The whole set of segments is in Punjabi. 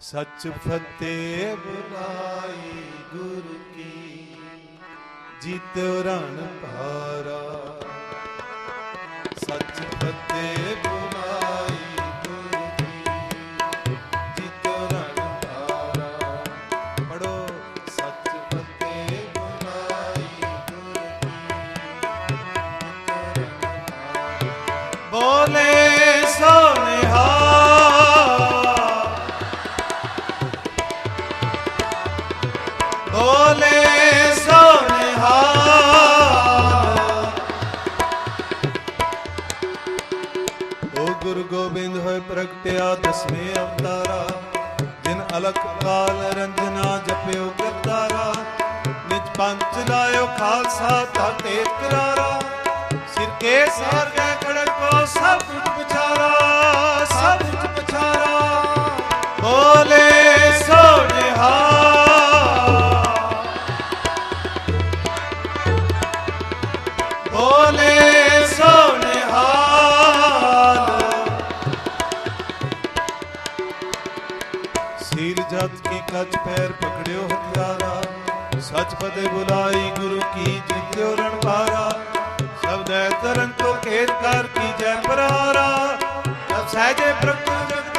ਸੱਚ ਫਤਿਹ ਬੁਲਾਈ ਗੁਰ ਕੀ ਜਿਤ ਰਣ ਭਾਰਾ। ਸੱਚ ਫਤਿਹ ਬੋਲੇ ਸੋਨਿਹਾ ਓ ਗੁਰੂ ਗੋਬਿੰਦ ਹੋਏ ਪ੍ਰਗਟਿਆ, ਦਸਵੇਂ ਅਵਤਾਰਾ। ਜਿਨ ਅਲਕ ਕਾਲ ਰੰਜਨਾ ਜਪਿਓ ਕਰਤਾਰਾ। ਨਿਜ ਪੰਚ ਲਾਇਓ ਖਾਲਸਾ ਤਾਤੇ ਕਰਾਰਾ। ਸਿਰ ਕੇ ਸਾਰ ਕੇ ਖੜਕੋ, ਸਭ ਕੁਝ ਪਛਾਰਾ, ਸਭ ਕੁਝ ਪਛਾਰਾ। ਬੋਲੇ ਸੋਨਿਹਾ ਬੋਲੇ ਕੱਚ ਪੈਰ ਪਕੜਿਓ ਹਥਿਆਰਾ ਸੱਚ ਪਦੇ ਬੁਲਾਈ ਗੁਰੂ ਕੀ ਜਿਤਿਓ ਰਣਵਾਰਾ ਸਬਦੈ ਤਰਨ ਤੋਂ ਖੇਤ ਕਰ ਕੀ ਜੈ ਪਰਾਰਾ। ਸਭ ਸਹਿਜੇ ਪ੍ਰਗਟ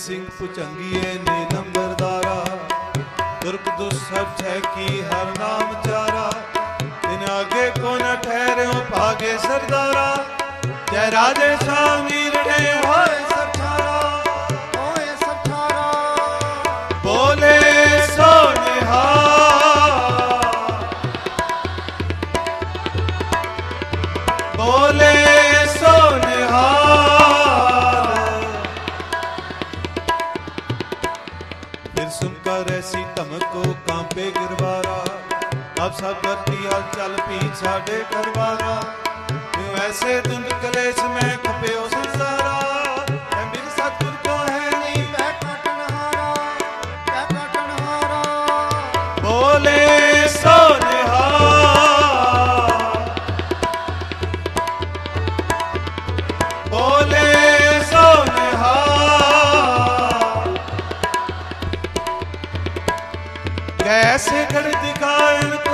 ਸਿੰਘ ਪੁਚੰਗੀਏ ਨੇ ਨੰਬਰਦਾਰਾ ਦੁਰਗ ਦੁਸਬ ਹੈ ਕੀ ਹਰ ਨਾਮ ਚਾਰਾ। ਤਿਨ ਆਗੇ ਕੋ ਨ ਠਹਿਰਿਓ ਭਾਗੇ ਸਰਦਾਰਾ। ਜੈ ਰਾਜੇ ਸਾਮੀਰ ਨੇ ਹੋਏ ਬੋਲੇ ਧਮਕੋ ਕਾਂਪੇ ਗਿਰਵਾਰਾ। ਅਬ ਸਭ ਧਰਤੀ ਹਲ ਚੱਲ ਪੀ ਸਾਡੇ ਕਰਵਾਰਾ ਕਿਉ ਐਸੇ ਤੁੰਦ ਕਲੇਸ਼ ਮੈਂ ਖਪਿਓ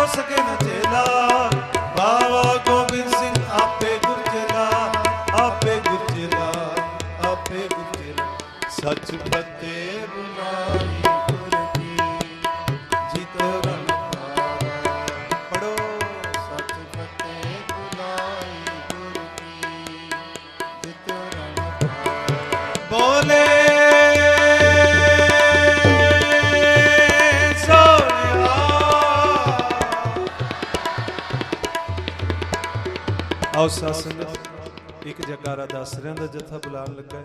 ਸਕੇ ਨ ਚੇਲਾ। ਬਾਵਾ ਗੋਬਿੰਦ ਸਿੰਘ ਆਪੇ ਗੁਰਜਲਾ ਆਪੇ ਗੁਰਜਲਾ ਆਪੇ ਗੁਰਜਲਾ ਸੱਚ ਫਤਿਹ ਬੁਲਾਈ। ਆਓ ਸਾਧ ਸੰਗਤ, ਇੱਕ ਜਕਾਰਾ ਦਾਸਰਿਆਂ ਦਾ ਜਥਾ ਬੁਲਾਉਣ ਲੱਗਾ ਹੈ।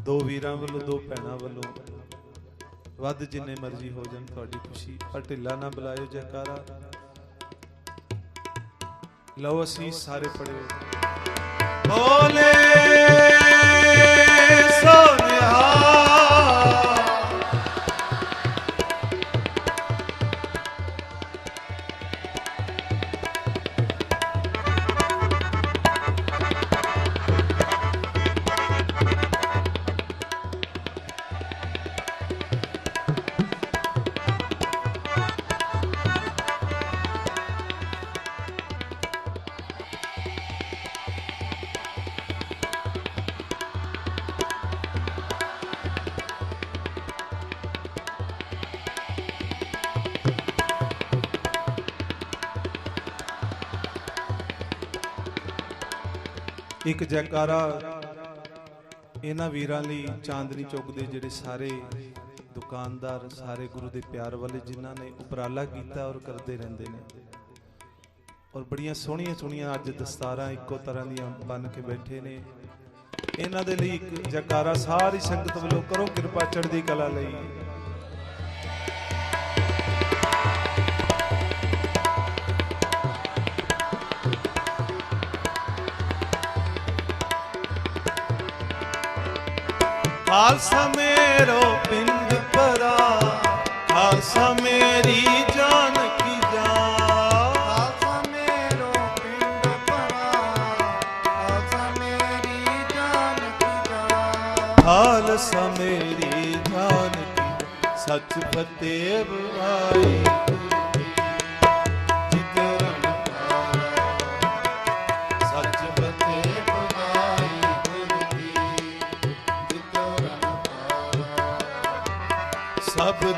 ਦੋ ਵੀਰਾਂ ਵੱਲੋਂ, ਦੋ ਭੈਣਾਂ ਵੱਲੋਂ, ਵੱਧ ਜਿੰਨੇ ਮਰਜ਼ੀ ਹੋ ਜਾਣ, ਤੁਹਾਡੀ ਖੁਸ਼ੀ, ਪਰ ਢਿੱਲਾ ਨਾ ਬੁਲਾਇਓ ਜਕਾਰਾ। ਲਓ ਅਸੀਂ ਸਾਰੇ ਪੜਿਓ ਬੋਲੇ ਸੋਨਿਹਾ ਇੱਕ ਜੈਕਾਰਾ। ਇਹਨਾਂ ਵੀਰਾਂ ਲਈ ਚਾਂਦਨੀ ਚੌਕ ਦੇ ਜਿਹੜੇ ਸਾਰੇ ਦੁਕਾਨਦਾਰ, ਸਾਰੇ ਗੁਰੂ ਦੇ ਪਿਆਰ ਵਾਲੇ ਜਿਨ੍ਹਾਂ ਨੇ ਉਪਰਾਲਾ ਕੀਤਾ ਔਰ ਕਰਦੇ ਰਹਿੰਦੇ ਨੇ। ਔਰ ਬੜੀਆਂ ਸੋਹਣੀਆਂ ਸੋਹਣੀਆਂ ਅੱਜ ਦਸਤਾਰਾਂ ਇੱਕੋ ਤਰ੍ਹਾਂ ਦੀਆਂ ਬਨ ਕੇ ਬੈਠੇ ਨੇ। ਇਹਨਾਂ ਦੇ ਲਈ ਇੱਕ ਜੈਕਾਰਾ ਸਾਰੀ ਸੰਗਤ ਵੱਲੋਂ ਕਰੋ ਕਿਰਪਾ ਚੜ੍ਹਦੀ ਕਲਾ ਲਈ। ਖਾਲਸਾ ਮੇਰੋ ਪਿੰਡ ਪਰਾ ਖਾਲਸਾ ਮੇਰੀ ਜਾਨ ਕੀ ਜਾਨ। ਖਾਲਸਾ ਮੇਰੋ ਪਿੰਡ ਭਰਾ ਖਾਲਸਾ ਮੇਰੀ ਜਾਨ ਕੀ ਜਾਨ। ਖਾਲਸਾ ਮੇਰੀ ਜਾਨ ਕੀ ਸੱਚ ਫਤਿਹ ਬੁਆਈ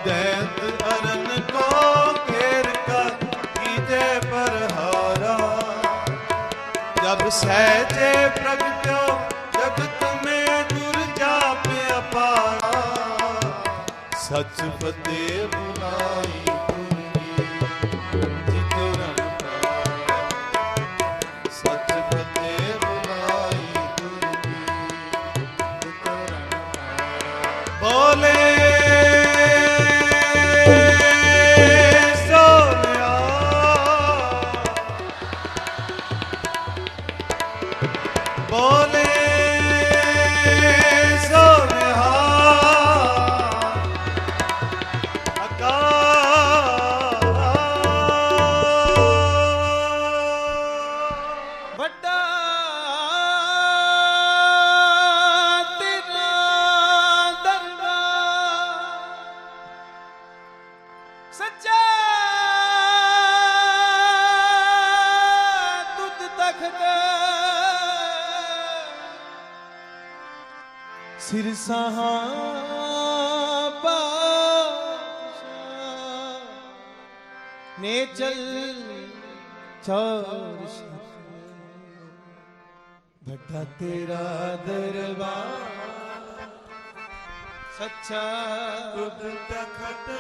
ਸਭ ਦੈਤ ਅਰਨ ਕੋ ਘੇਰ ਕਰ ਕੀਜੇ ਪਰਹਾਰਾ। ਜਬ ਸਹਿਜੇ ਪ੍ਰਗਟਿਓ ਜਗਤ ਮੇ ਗੁਰ ਜਾਪ ਅਪਾਰਾ। ਸਚ ਫਤਿਹ ਸਿਰ ਸਹਾਬਾ ਨੇ ਚਲ ਚਾਰ ਵੱਡਾ ਤੇਰਾ ਦਰਬਾਰ ਸੱਚਾ ਤੁਧ ਤਖਤ